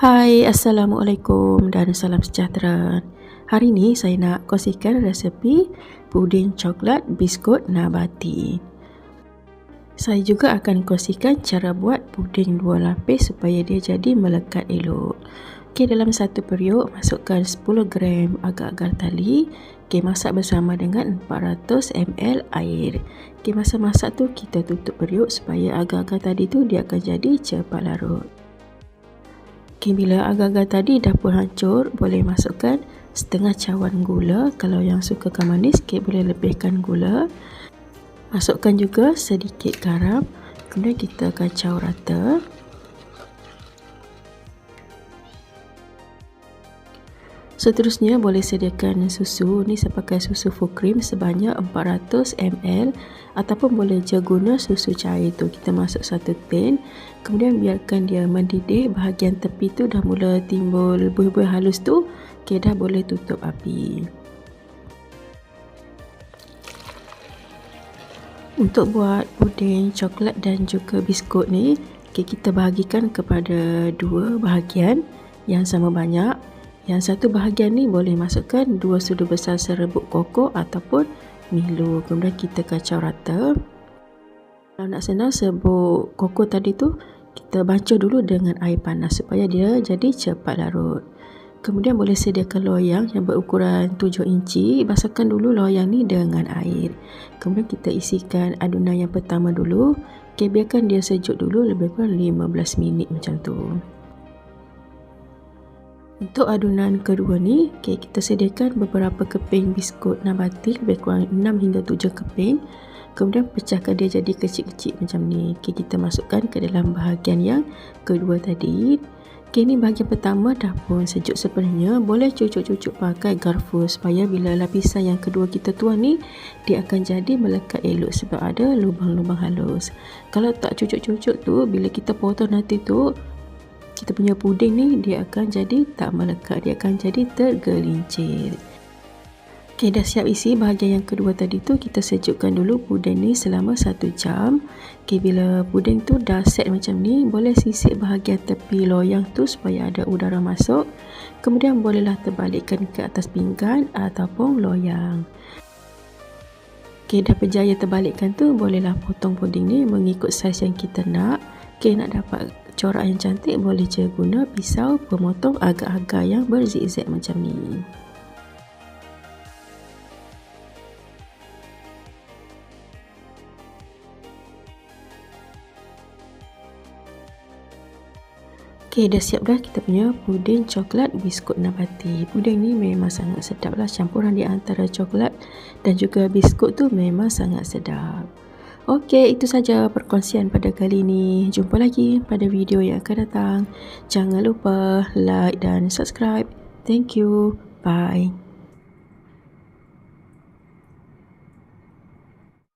Hai, Assalamualaikum dan salam sejahtera. Hari ini saya nak kongsikan resepi puding coklat biskut nabati. Saya juga akan kongsikan cara buat puding dua lapis supaya dia jadi melekat elok. Okey, dalam satu periuk masukkan 10 gram agar-agar tali. Okey, masak bersama dengan 400 ml air. Okey, masa masak tu kita tutup periuk supaya agar-agar tadi tu dia akan jadi cepat larut. Okay, bila agar-agar tadi dah pun hancur, boleh masukkan setengah cawan gula. Kalau yang sukakan manis, okay, boleh lebihkan gula. Masukkan juga sedikit garam. Kemudian kita kacau rata. Seterusnya boleh sediakan susu. Ni saya pakai susu full cream sebanyak 400 ml ataupun boleh je guna susu cair tu. Kita masuk satu tin. Kemudian biarkan dia mendidih. Bahagian tepi tu dah mula timbul buih-buih halus tu. Okay, dah boleh tutup api. Untuk buat puding coklat dan juga biskut ni, okay, kita bahagikan kepada dua bahagian yang sama banyak. Yang satu bahagian ni boleh masukkan dua sudu besar serbuk koko ataupun Milo. Kemudian kita kacau rata. Kalau nak senang serbuk koko tadi tu kita bancuh dulu dengan air panas supaya dia jadi cepat larut. Kemudian boleh sediakan loyang yang berukuran 7 inci. Basahkan dulu loyang ni dengan air. Kemudian kita isikan adunan yang pertama dulu. Okay, biarkan dia sejuk dulu lebih kurang 15 minit macam tu. Untuk adunan kedua ni, okay, kita sediakan beberapa keping biskut nabati lebih kurang 6 hingga 7 keping. Kemudian pecahkan dia jadi kecil-kecil macam ni. Okay, kita masukkan ke dalam bahagian yang kedua tadi. Okay, ni bahagian pertama dah pun sejuk sepenuhnya. Boleh cucuk-cucuk pakai garfu supaya bila lapisan yang kedua kita tuang ni, dia akan jadi melekat elok sebab ada lubang-lubang halus. Kalau tak cucuk-cucuk tu, bila kita potong nanti tu, kita punya puding ni dia akan jadi tak melekat dia akan jadi tergelincir. Ok dah siap isi bahagian yang kedua tadi tu kita sejukkan dulu puding ni selama 1 jam. Ok bila puding tu dah set macam ni boleh sisik bahagian tepi loyang tu supaya ada udara masuk. Kemudian bolehlah terbalikkan ke atas pinggan ataupun loyang. Ok dah berjaya terbalikkan tu bolehlah potong puding ni mengikut saiz yang kita nak. Ok nak dapat corak yang cantik boleh je guna pisau pemotong agak-agak yang berzigzag macam ni. Okey, dah siap dah kita punya puding coklat biskut nabati. Puding ni memang sangat sedap lah. Campuran di antara coklat dan juga biskut tu memang sangat sedap. Okey, itu saja perkongsian pada kali ini. Jumpa lagi pada video yang akan datang. Jangan lupa like dan subscribe. Thank you. Bye.